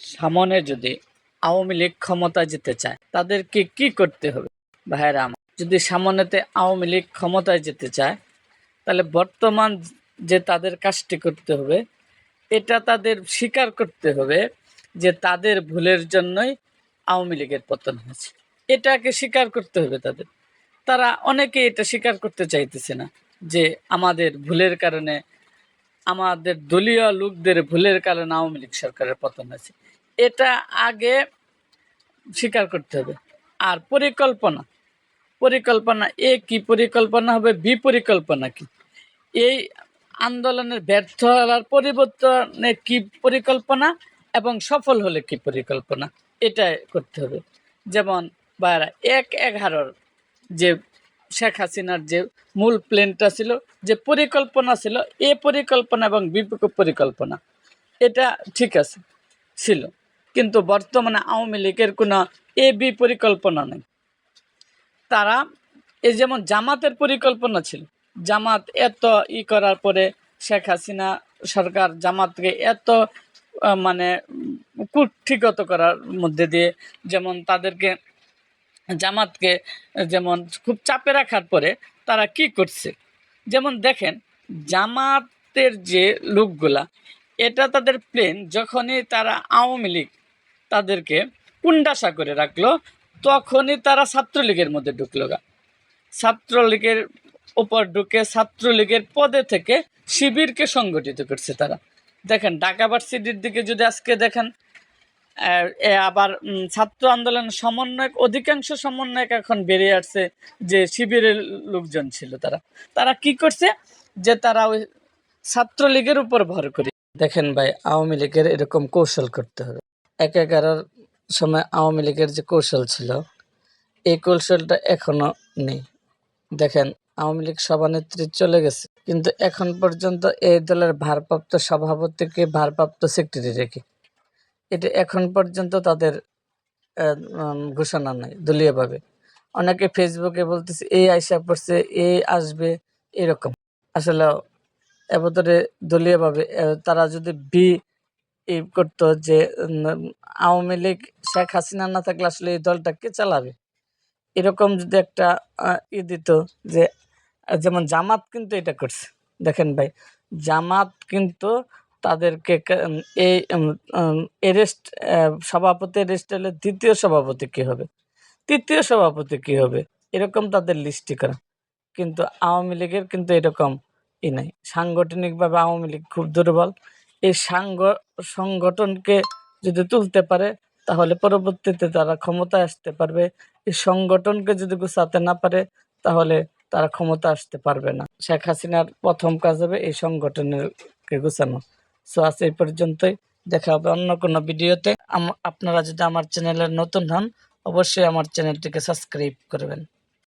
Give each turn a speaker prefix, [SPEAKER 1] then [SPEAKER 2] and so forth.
[SPEAKER 1] সামনে যদি আওয়ামী লীগ ক্ষমতায় যেতে চায়, তাদেরকে কি করতে হবে? ভাইয়েরা আমার, যদি সামনেতে আওয়ামী লীগ ক্ষমতায় যেতে চায়, তাহলে বর্তমান যে তাদের কাজটি করতে হবে, এটা তাদের স্বীকার করতে হবে যে তাদের ভুলের জন্যই আওয়ামী লীগের পতন হয়েছে। এটাকে স্বীকার করতে হবে তাদের। তারা অনেকে এটা স্বীকার করতে চাইতেছে না যে আমাদের ভুলের কারণে, আমাদের দলীয় লোকদের ভুলের কারণে আওয়ামী লীগ সরকারের পতন হয়েছে। এটা আগে স্বীকার করতে হবে। আর পরিকল্পনা। পরিকল্পনা এ কি পরিকল্পনা হবে? বি পরিকল্পনা কি? এই আন্দোলনের ব্যর্থ হওয়ার পরিবর্তনে কি পরিকল্পনা এবং সফল হলে কি পরিকল্পনা? এটা করতে হবে। যেমন বাইরা এক এগারোর যে শেখ হাসিনার যে মূল প্ল্যানটা ছিল, যে পরিকল্পনা ছিল, এ পরিকল্পনা এবং বি পরিকল্পনা, এটা ঠিক আছে, ছিল। কিন্তু বর্তমানে আওয়ামী লীগের কোনো এ বি পরিকল্পনা নেই। তারা এই যেমন জামাতের পরিকল্পনা ছিল, জামাত এত ই করার পরে শেখ হাসিনা সরকার জামাতকে এত মানে কুঠিগত করার মধ্যে দিয়ে যেমন তাদেরকে, জামাতকে যেমন খুব চাপে রাখার পরে তারা কি করছে? যেমন দেখেন, জামাতের যে লোকগুলা, এটা তাদের প্লেন যখনই তারা আওয়ামী লীগ তাদেরকে কুণ্ডাসা করে রাখল, তখনই তারা ছাত্রলীগের মধ্যে ঢুকলো গা। ছাত্রলীগের ওপর ঢুকে ছাত্রলীগের পদে থেকে শিবিরকে সংগঠিত করছে তারা। দেখেন, ঢাকা ভার্সিটির দিকে যদি আজকে দেখেন আবার ছাত্র আন্দোলনের সমন্বয়ক, অধিকাংশ সমন্বয়ক এখন বেরিয়ে আসছে যে শিবিরের লোকজন ছিল তারা। তারা কি করছে? যে তারা ওই ছাত্রলীগের উপর ভর করে। দেখেন ভাই, আওয়ামী লীগের এরকম কৌশল করতে হবে। এক এগারোর সময় আওয়ামী লীগের যে কৌশল ছিল, এই কৌশলটা এখনও নেই। দেখেন, আওয়ামী লীগ সভানেত্রী চলে গেছে, কিন্তু এখন পর্যন্ত এই দলের ভারপ্রাপ্ত সভাপতিকে ভারপ্রাপ্ত সেক্রেটারি রেখে। এটা এখন পর্যন্ত তাদের ঘোষণা নাই দলীয়ভাবে। অনেকে ফেসবুকে বলতেছে, এই আইসা পড়ছে এই আসবে, এরকম। আসলে এবতরে দলীয়ভাবে তারা যদি বি ই করতো যে আওয়ামী লীগ, শেখ হাসিনা না থাকলে আসলে এই দলটা কে চালাবে? এরকম যদি একটা ই দিত যে, যেমন জামাত কিন্তু এটা করছে। দেখেন ভাই, জামাত কিন্তু তাদেরকে এই এরেস্ট সভাপতি এরেস্ট হলে দ্বিতীয় সভাপতি কি হবে? তৃতীয় সভাপতি কি হবে? এরকম তাদের লিস্টি করা। কিন্তু আওয়ামী লীগের কিন্তু এরকম ই নাই। সাংগঠনিকভাবে আওয়ামী লীগ খুব দুর্বল। এই সাংগ সংগঠনকে যদি তুলতে পারে, তাহলে পরবর্তীতে তারা ক্ষমতায় আসতে পারবে। এই সংগঠনকে যদি গুছাতে না পারে, তাহলে তারা ক্ষমতা আসতে পারবে না। শেখ হাসিনার প্রথম কাজ হবে এই সংগঠনেরকে গুছানো। সো আজ এই পর্যন্তই। দেখা হবে অন্য কোনো ভিডিওতে। আপনারা যদি আমার চ্যানেলের নতুন হন, অবশ্যই আমার চ্যানেলটিকে সাবস্ক্রাইব করবেন।